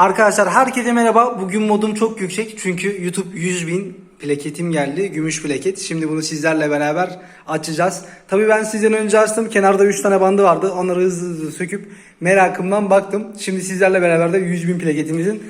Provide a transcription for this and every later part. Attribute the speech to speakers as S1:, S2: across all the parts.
S1: Arkadaşlar herkese merhaba. Bugün modum çok yüksek çünkü YouTube 100 bin plaketim geldi. Gümüş plaket. Şimdi bunu sizlerle beraber açacağız. Tabii ben sizden önce açtım. Kenarda 3 tane bandı vardı. Onları hızlı hızlı söküp merakımdan baktım. Şimdi sizlerle beraber de 100 bin plaketimizin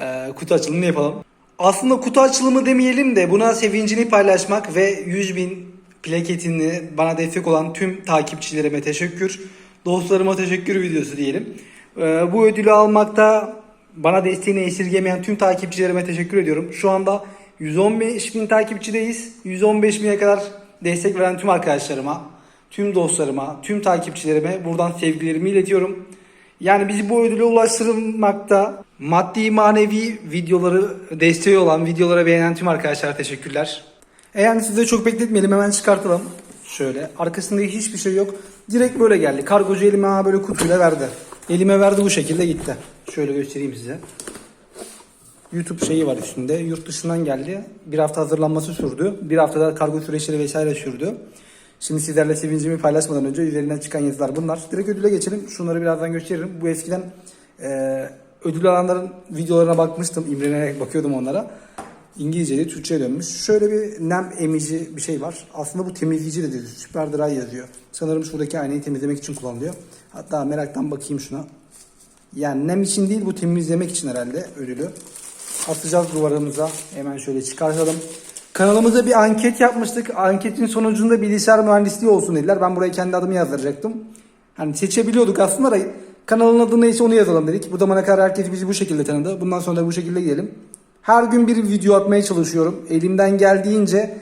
S1: e, kutu açılımını yapalım. Aslında kutu açılımı demeyelim de buna sevincini paylaşmak ve 100 bin plaketini bana destek olan tüm takipçilerime teşekkür, dostlarıma teşekkür videosu diyelim. Ee, bu ödülü almakta bana desteğini esirgemeyen tüm takipçilerime teşekkür ediyorum. Şu anda 115 bin takipçideyiz. 115 bine kadar destek veren tüm arkadaşlarıma, tüm dostlarıma, tüm takipçilerime buradan sevgilerimi iletiyorum. Yani bizi bu ödüle ulaştırmakta maddi manevi videoları desteği olan, videolara beğenen tüm arkadaşlara teşekkürler. E yani size çok bekletmeyelim hemen çıkartalım. Şöyle arkasında hiçbir şey yok. Direkt böyle geldi. Kargocu elime böyle kutuyla verdi. Elime verdi bu şekilde gitti. Şöyle göstereyim size. YouTube şeyi var üstünde. Yurt dışından geldi. Bir hafta hazırlanması sürdü. Bir haftada kargo süreçleri vesaire sürdü. Şimdi sizlerle sevincimi paylaşmadan önce üzerinden çıkan yazılar bunlar. Direkt ödüle geçelim. Şunları birazdan gösteririm. Bu eskiden e, ödül alanların videolarına bakmıştım. İmrenerek bakıyordum onlara. İngilizce'de Türkçe'ye dönmüş. Şöyle bir nem emici bir şey var. Aslında bu temizleyici de değil. Super Dry yazıyor. Sanırım şuradaki aynayı temizlemek için kullanılıyor. Hatta meraktan bakayım şuna. Yani nem için değil bu temizlemek için herhalde ödülü. Atacağız duvarımıza. Hemen şöyle çıkartalım. Kanalımıza bir anket yapmıştık. Anketin sonucunda bilgisayar mühendisliği olsun dediler. Ben buraya kendi adımı yazdıracaktım. Hani seçebiliyorduk aslında da kanalın adı neyse onu yazalım dedik. Bu zamana kadar herkes bizi bu şekilde tanıdı. Bundan sonra da bu şekilde gidelim. Her gün bir video atmaya çalışıyorum. Elimden geldiğince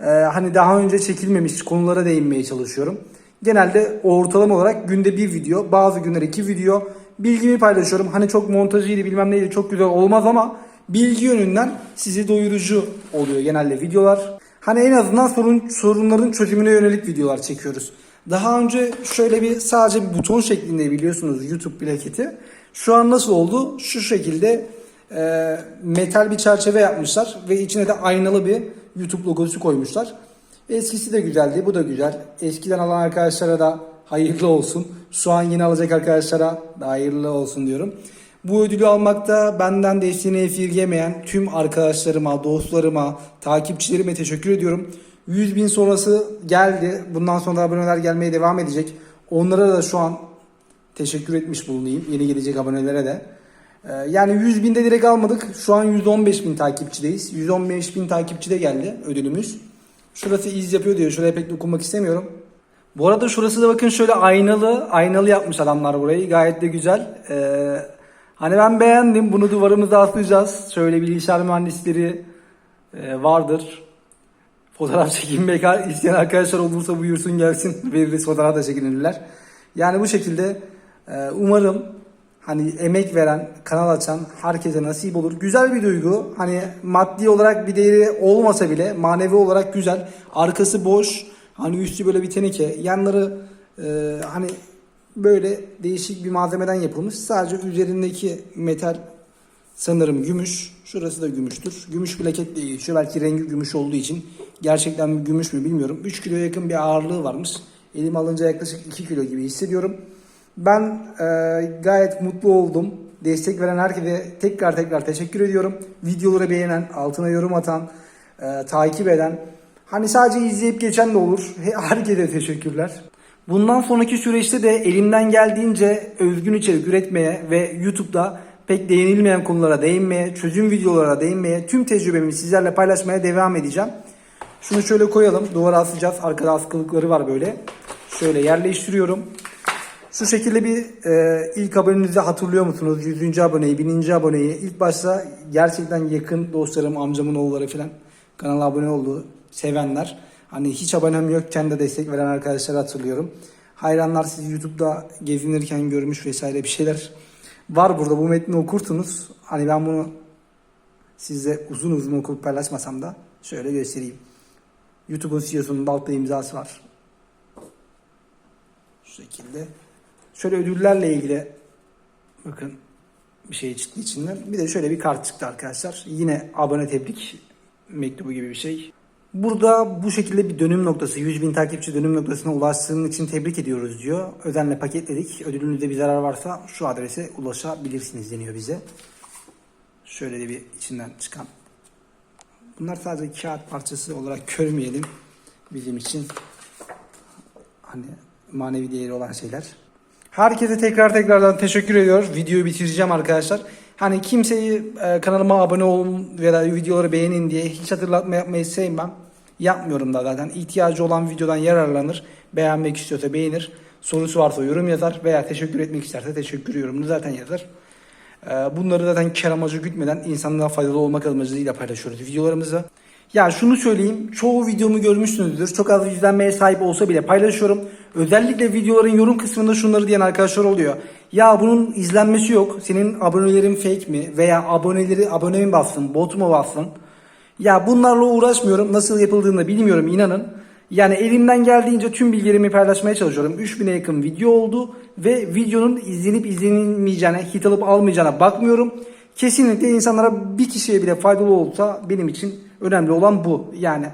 S1: e, hani daha önce çekilmemiş konulara değinmeye çalışıyorum. Genelde ortalama olarak günde bir video, bazı günler iki video bilgimi paylaşıyorum. Hani çok montajıydı bilmem neydi çok güzel olmaz ama bilgi yönünden sizi doyurucu oluyor genelde videolar. Hani en azından sorun, sorunların çözümüne yönelik videolar çekiyoruz. Daha önce şöyle bir sadece bir buton şeklinde biliyorsunuz YouTube plaketi. Şu an nasıl oldu? Şu şekilde e, metal bir çerçeve yapmışlar ve içine de aynalı bir YouTube logosu koymuşlar. Eskisi de güzeldi, bu da güzel. Eskiden alan arkadaşlara da hayırlı olsun. Şu an yeni alacak arkadaşlara da hayırlı olsun diyorum. Bu ödülü almakta benden desteğini esirgemeyen tüm arkadaşlarıma, dostlarıma, takipçilerime teşekkür ediyorum. 100 bin sonrası geldi. Bundan sonra da aboneler gelmeye devam edecek. Onlara da şu an teşekkür etmiş bulunayım. Yeni gelecek abonelere de. Ee, Yani 100 binde direkt almadık. Şu an 115 bin takipçideyiz. 115 bin takipçide geldi ödülümüz. Şurası iz yapıyor diyor. Şuraya pek dokunmak istemiyorum. Bu arada şurası da bakın şöyle aynalı. Aynalı yapmış adamlar burayı. Gayet de güzel. Ee, hani ben beğendim. Bunu duvarımıza asacağız. Şöyle bilgisayar mühendisleri e, vardır. Fotoğraf çekinmek isteyen arkadaşlar olursa buyursun gelsin. Veririz fotoğraf da çekinirler. Yani bu şekilde e, umarım hani emek veren, kanal açan herkese nasip olur. Güzel bir duygu. Hani maddi olarak bir değeri olmasa bile manevi olarak güzel. Arkası boş. Hani üstü böyle bir teneke. Yanları e, hani böyle değişik bir malzemeden yapılmış. Sadece üzerindeki metal sanırım gümüş. Şurası da gümüştür. Gümüş plaketle geçiyor. Belki rengi gümüş olduğu için. Gerçekten gümüş mü bilmiyorum. 3 kilo yakın bir ağırlığı varmış. Elim alınca yaklaşık 2 kilo gibi hissediyorum. Ben e, gayet mutlu oldum. Destek veren herkese tekrar tekrar teşekkür ediyorum. Videoları beğenen, altına yorum atan, e, takip eden, hani sadece izleyip geçen de olur. Herkese teşekkürler. Bundan sonraki süreçte de elimden geldiğince özgün içerik üretmeye ve YouTube'da pek değinilmeyen konulara değinmeye, çözüm videolara değinmeye, tüm tecrübemi sizlerle paylaşmaya devam edeceğim. Şunu şöyle koyalım. Duvara asacağız. Arkada askılıkları var böyle. Şöyle yerleştiriyorum. Şu şekilde bir e, ilk abonenizi hatırlıyor musunuz? 100. aboneyi, 1000. aboneyi. İlk başta gerçekten yakın dostlarım, amcamın oğulları falan kanala abone oldu. Sevenler. Hani hiç abonem yokken de destek veren arkadaşları hatırlıyorum. Hayranlar sizi YouTube'da gezinirken görmüş vesaire bir şeyler var burada. Bu metni okursunuz. Hani ben bunu size uzun uzun okup paylaşmasam da şöyle göstereyim. YouTube'un CEO'sunun altta imzası var. Şu şekilde. Şöyle ödüllerle ilgili bakın bir şey çıktı içinden. Bir de şöyle bir kart çıktı arkadaşlar. Yine abone tebrik mektubu gibi bir şey. Burada bu şekilde bir dönüm noktası, 100 bin takipçi dönüm noktasına ulaştığın için tebrik ediyoruz diyor. Özenle paketledik. Ödülünüzde bir zarar varsa şu adrese ulaşabilirsiniz deniyor bize. Şöyle de bir içinden çıkan. Bunlar sadece kağıt parçası olarak görmeyelim. Bizim için hani manevi değeri olan şeyler. Herkese tekrar tekrardan teşekkür ediyoruz. Videoyu bitireceğim arkadaşlar. Hani kimseyi e, kanalıma abone olun veya videoları beğenin diye hiç hatırlatma yapmayı sevmem. Yapmıyorum da zaten. İhtiyacı olan videodan yararlanır. Beğenmek istiyorsa beğenir. Sorusu varsa yorum yazar veya teşekkür etmek isterse teşekkür yorumunu zaten yazar. E, bunları zaten kar amacı gütmeden insanlığa faydalı olmak amacıyla paylaşıyoruz videolarımızı. Ya şunu söyleyeyim. Çoğu videomu görmüşsünüzdür. Çok az izlenmeye sahip olsa bile paylaşıyorum. Özellikle videoların yorum kısmında şunları diyen arkadaşlar oluyor. Ya bunun izlenmesi yok. Senin abonelerin fake mi? Veya aboneleri abone mi bassın? Bot mu bassın? Ya bunlarla uğraşmıyorum. Nasıl yapıldığını bilmiyorum inanın. Yani elimden geldiğince tüm bilgilerimi paylaşmaya çalışıyorum. 3000'e yakın video oldu ve videonun izlenip izlenilmeyeceğine, hit alıp almayacağına bakmıyorum. Kesinlikle insanlara bir kişiye bile faydalı olsa benim için önemli olan bu. Yani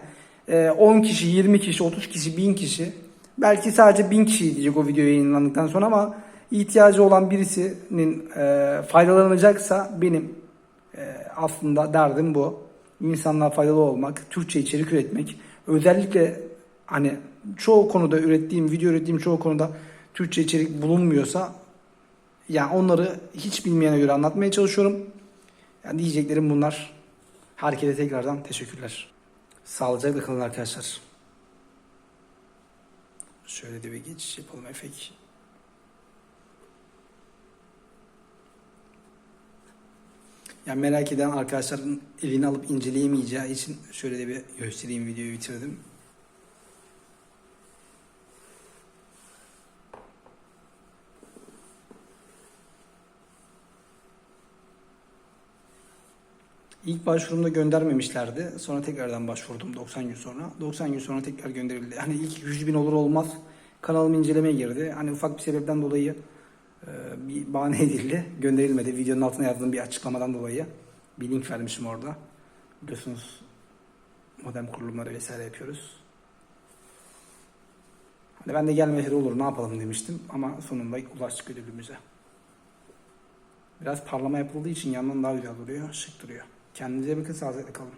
S1: e, 10 kişi, 20 kişi, 30 kişi, 1000 kişi belki sadece 1000 kişi diyecek o video yayınlandıktan sonra ama ihtiyacı olan birisinin e, faydalanacaksa benim e, aslında derdim bu. İnsanlara faydalı olmak, Türkçe içerik üretmek. Özellikle hani çoğu konuda ürettiğim, video ürettiğim çoğu konuda Türkçe içerik bulunmuyorsa yani onları hiç bilmeyene göre anlatmaya çalışıyorum. Yani diyeceklerim bunlar. Herkese tekrardan teşekkürler. Sağlıcakla kalın arkadaşlar. Şöyle de bir geçiş yapalım efek. Yani merak eden arkadaşların elini alıp inceleyemeyeceği için şöyle de bir göstereyim videoyu bitirdim. İlk başvurumda göndermemişlerdi. Sonra tekrardan başvurdum 90 gün sonra. 90 gün sonra tekrar gönderildi. Hani ilk 100 bin olur olmaz kanalım incelemeye girdi. Hani ufak bir sebepten dolayı e, bir bahane edildi. Gönderilmedi. Videonun altına yazdığım bir açıklamadan dolayı. Bir link vermişim orada. Biliyorsunuz modem kurulumları vesaire yapıyoruz. Hani ben de gelmese de olur ne yapalım demiştim. Ama sonunda ulaştık ödülümüze. Biraz parlama yapıldığı için yandan daha güzel duruyor. Şık duruyor. Kendinize bakın sağlıcakla kalın.